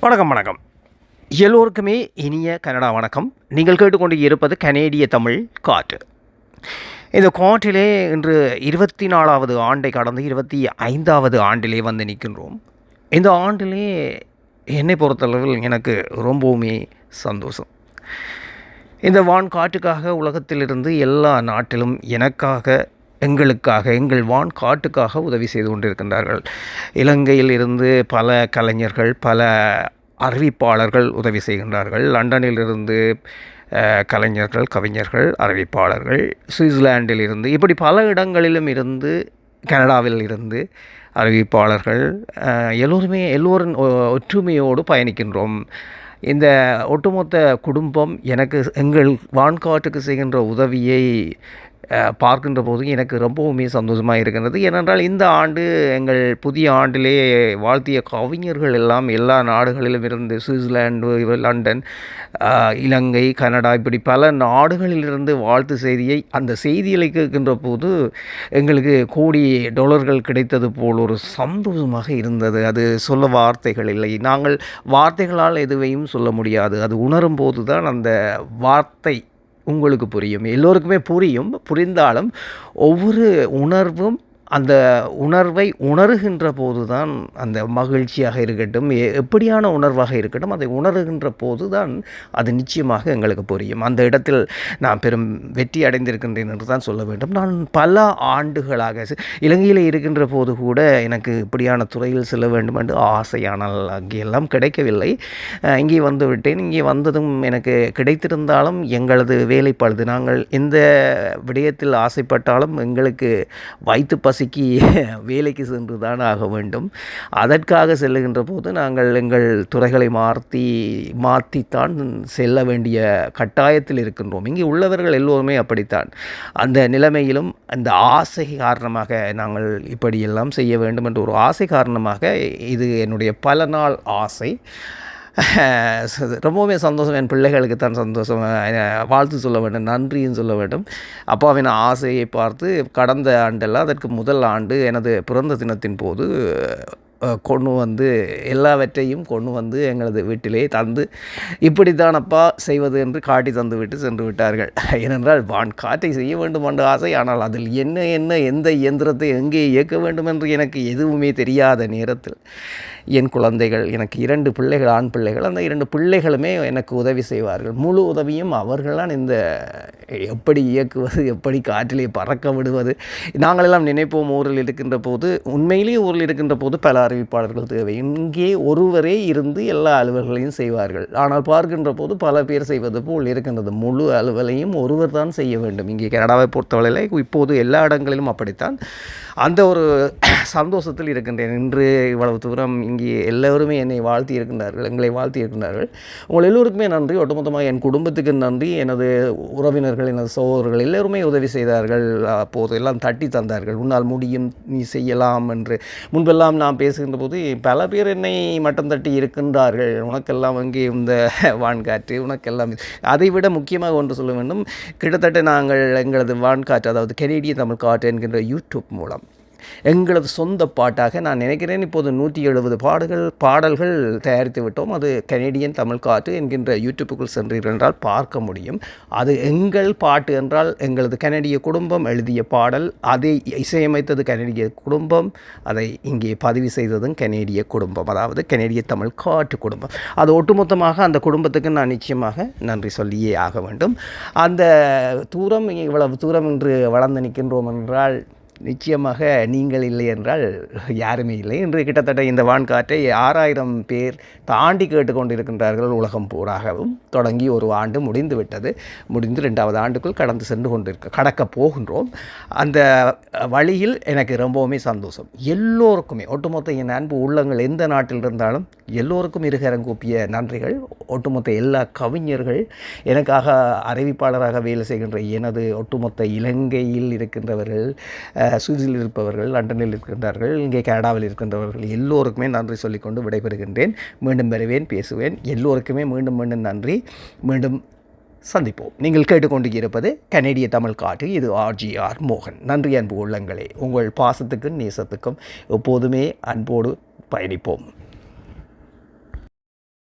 வணக்கம் வணக்கம். எல்லோருக்குமே இனிய கனடா வணக்கம். நீங்கள் கேட்டுக்கொண்டு இருப்பது கனேடிய தமிழ் காற்று. இந்த காற்றிலே இன்று இருபத்தி நாலாவது ஆண்டை கடந்து இருபத்தி ஐந்தாவது ஆண்டிலே வந்து நிற்கின்றோம். இந்த ஆண்டிலே என்னை பொறுத்தளவில் எனக்கு ரொம்பவுமே சந்தோஷம். இந்த வான் காற்றுக்காக உலகத்திலிருந்து எல்லா நாட்டிலும் எனக்காக எங்களுக்காக எங்கள் வான் காட்டுக்காக உதவி செய்து கொண்டிருக்கின்றார்கள். இலங்கையில் இருந்து பல கலைஞர்கள் பல அறிவிப்பாளர்கள் உதவி செய்கின்றார்கள். லண்டனில் இருந்து கலைஞர்கள் கவிஞர்கள் அறிவிப்பாளர்கள் சுவிட்சர்லாண்டில் இருந்து இப்படி பல இடங்களிலும் இருந்து கனடாவில் இருந்து அறிவிப்பாளர்கள் எல்லோருமே எல்லோரும் ஒ- ஒற்றுமையோடு பயணிக்கின்றோம். இந்த ஒட்டுமொத்த குடும்பம் எனக்கு எங்கள் வான்காட்டுக்கு செய்கின்ற உதவியை பார்க்கின்ற போது எனக்கு ரொம்பவுமே சந்தோஷமாக இருக்கின்றது. ஏனென்றால் இந்த ஆண்டு எங்கள் புதிய ஆண்டிலே வாழ்த்திய கவிஞர்கள் எல்லாம் எல்லா நாடுகளிலும் இருந்து சுவிட்சர்லாந்து லண்டன் இலங்கை கனடா இப்படி பல நாடுகளிலிருந்து வாழ்த்து செய்தியை அந்த செய்திகளை கேட்கின்ற போது எங்களுக்கு கோடி டாலர்கள் கிடைத்தது போல் ஒரு சந்தோஷமாக இருந்தது. அது சொல்ல வார்த்தைகள் இல்லை. நாங்கள் வார்த்தைகளால் எதுவையும் சொல்ல முடியாது. அது உணரும் போது தான் அந்த வார்த்தை உங்களுக்கு புரியும். எல்லோருக்குமே புரியும். புரிந்தாலும் ஒவ்வொரு உணர்வும் அந்த உணர்வை உணர்கின்ற போது தான் அந்த மகிழ்ச்சியாக இருக்கட்டும் எ- எப்படியான உணர்வாக இருக்கட்டும் அதை உணர்கின்ற போது தான் அது நிச்சயமாக எங்களுக்கு புரியும். அந்த இடத்தில் நான் பெரும் வெற்றி அடைந்திருக்கின்றேன் என்று தான் சொல்ல வேண்டும். நான் பல ஆண்டுகளாக இலங்கையில் இருக்கின்ற போது கூட எனக்கு இப்படியான துறையில் செல்ல வேண்டும் என்று ஆசையானால் அங்கெல்லாம் கிடைக்கவில்லை. இங்கே வந்து விட்டேன். இங்கே வந்ததும் எனக்கு கிடைத்திருந்தாலும் எங்களது வேலை பழுது நாங்கள் எந்த விடயத்தில் ஆசைப்பட்டாலும் எங்களுக்கு வயிற்று பசிக்கு வேலைக்கு சென்று தான் ஆக வேண்டும். அதற்காக செல்லுகின்ற போது நாங்கள் எங்கள் துறைகளை மாற்றி மாற்றித்தான் செல்ல வேண்டிய கட்டாயத்தில் இருக்கின்றோம். இங்கே உள்ளவர்கள் எல்லோருமே அப்படித்தான். அந்த நிலைமையிலும் அந்த ஆசை காரணமாக நாங்கள் இப்படியெல்லாம் செய்ய வேண்டும் என்ற ஒரு ஆசை காரணமாக இது என்னுடைய பல நாள் ஆசை. ரொம்பவுமே சந்தோஷம். என் பிள்ளைகளுக்கு தான் சந்தோஷம். வாழ்த்து சொல்ல வேண்டும் நன்றியும் சொல்ல வேண்டும். அப்பாவின் ஆசையை பார்த்து கடந்த ஆண்டெல்லாம் அதற்கு முதல் ஆண்டு எனது பிறந்த தினத்தின் போது கொண்டு வந்து எல்லாவற்றையும் கொண்டு வந்து எங்களது வீட்டிலே தந்து இப்படித்தானப்பா செய்வது என்று காட்டி தந்து விட்டு சென்று விட்டார்கள். ஏனென்றால் வான் காட்டை செய்ய வேண்டும் என்ற ஆசை ஆனால் அதில் என்ன என்ன எந்த இயந்திரத்தை எங்கே இயக்க வேண்டும் என்று எனக்கு எதுவுமே தெரியாத நேரத்தில் என் குழந்தைகள் எனக்கு இரண்டு பிள்ளைகள் ஆண் பிள்ளைகள் அந்த இரண்டு பிள்ளைகளுமே எனக்கு உதவி செய்வார்கள். முழு உதவியும் அவர்கள்தான் இந்த எப்படி இயக்குவது எப்படி காற்றிலே பறக்க விடுவது. நாங்களெல்லாம் நினைப்போம் ஊரில் இருக்கின்ற போது உண்மையிலேயே ஊரில் இருக்கின்ற போது பல அறிவிப்பாளர்கள் தேவை. இங்கே ஒருவரே இருந்து எல்லா அலுவல்களையும் செய்வார்கள். ஆனால் பார்க்கின்ற போது பல பேர் செய்வது போல் இருக்கின்றது. முழு அலுவலையும் ஒருவர் தான் செய்ய வேண்டும். இங்கே கனடாவை பொறுத்தவரையில் இப்போது எல்லா இடங்களிலும் அப்படித்தான். அந்த ஒரு சந்தோஷத்தில் இருக்கின்றேன். இன்று இவ்வளவு தூரம் இங்கே எல்லோருமே என்னை வாழ்த்தி இருக்கின்றார்கள் எங்களை வாழ்த்தி இருக்கின்றார்கள். உங்கள் எல்லோருக்குமே நன்றி. ஒட்டுமொத்தமாக என் குடும்பத்துக்கு நன்றி. எனது உறவினர்கள் எனது சகோதரர்கள் எல்லோருமே உதவி செய்தார்கள். அப்போது எல்லாம் தட்டி தந்தார்கள். உன்னால் முடியும் நீ செய்யலாம் என்று. முன்பெல்லாம் நான் பேசுகின்ற போது பல பேர் என்னை மட்டம் தட்டி இருக்கின்றார்கள். உனக்கெல்லாம் அங்கே இந்த வான்காற்று உனக்கெல்லாம் அதை விட முக்கியமாக ஒன்று சொல்ல வேண்டும். கிட்டத்தட்ட நாங்கள் எங்களது வான்காற்று அதாவது கெனேடிய தமிழ் காற்று என்கின்ற யூடியூப் மூலம் எங்களது சொந்த பாட்டாக நான் நினைக்கிறேன் இப்போது நூற்றி எழுபது பாடுகள் பாடல்கள் தயாரித்து விட்டோம். அது கனேடியன் தமிழ் காற்று என்கின்ற யூடியூப்புக்குள் சென்றீர்கள் என்றால் பார்க்க முடியும். அது எங்கள் பாட்டு என்றால் எங்களது கனடிய குடும்பம் எழுதிய பாடல் அதை இசையமைத்தது கனடிய குடும்பம் அதை இங்கே பதிவு செய்ததும் கனேடிய குடும்பம் அதாவது கனேடிய தமிழ் காட்டு குடும்பம். அது ஒட்டுமொத்தமாக அந்த குடும்பத்துக்கு நான் நிச்சயமாக நன்றி சொல்லியே ஆக வேண்டும். அந்த தூரம் இவ்வளவு தூரம் இன்று வளர்ந்து நிற்கின்றோம் என்றால் நிச்சயமாக நீங்கள் இல்லை என்றால் யாருமே இல்லை. இன்று கிட்டத்தட்ட இந்த வான்காற்றை ஆறாயிரம் பேர் தாண்டி கேட்டுக்கொண்டிருக்கின்றார்கள் உலகம் பூராகவும். தொடங்கி ஒரு ஆண்டு முடிந்து விட்டது முடிந்து ரெண்டாவது ஆண்டுக்குள் கடந்து சென்று கொண்டிருக்க கடக்க போகின்றோம். அந்த வழியில் எனக்கு ரொம்பவுமே சந்தோஷம். எல்லோருக்குமே ஒட்டுமொத்த என் அன்பு உள்ளங்கள் எந்த நாட்டில் இருந்தாலும் எல்லோருக்கும் இருகரம் கூப்பிய நன்றிகள். ஒட்டுமொத்த எல்லா கவிஞர்கள் எனக்காக அறிவிப்பாளராக வேலை செய்கின்ற எனது ஒட்டுமொத்த இலங்கையில் இருக்கின்றவர்கள் சுவிஸில் இருப்பவர்கள் லண்டனில் இருக்கின்றார்கள் இங்கே கனடாவில் இருக்கின்றவர்கள் எல்லோருக்குமே நன்றி சொல்லிக்கொண்டு விடைபெறுகின்றேன். மீண்டும் வருவேன் பேசுவேன். எல்லோருக்குமே மீண்டும் மீண்டும் நன்றி. மீண்டும் சந்திப்போம். நீங்கள் கேட்டுக்கொண்டு இருப்பது கனேடிய தமிழ் காட்டு இது ஆர்ஜிஆர் மோகன். நன்றி அன்பு உள்ளங்களே. உங்கள் பாசத்துக்கும் நேசத்துக்கும் எப்போதுமே அன்போடு பயணிப்போம்.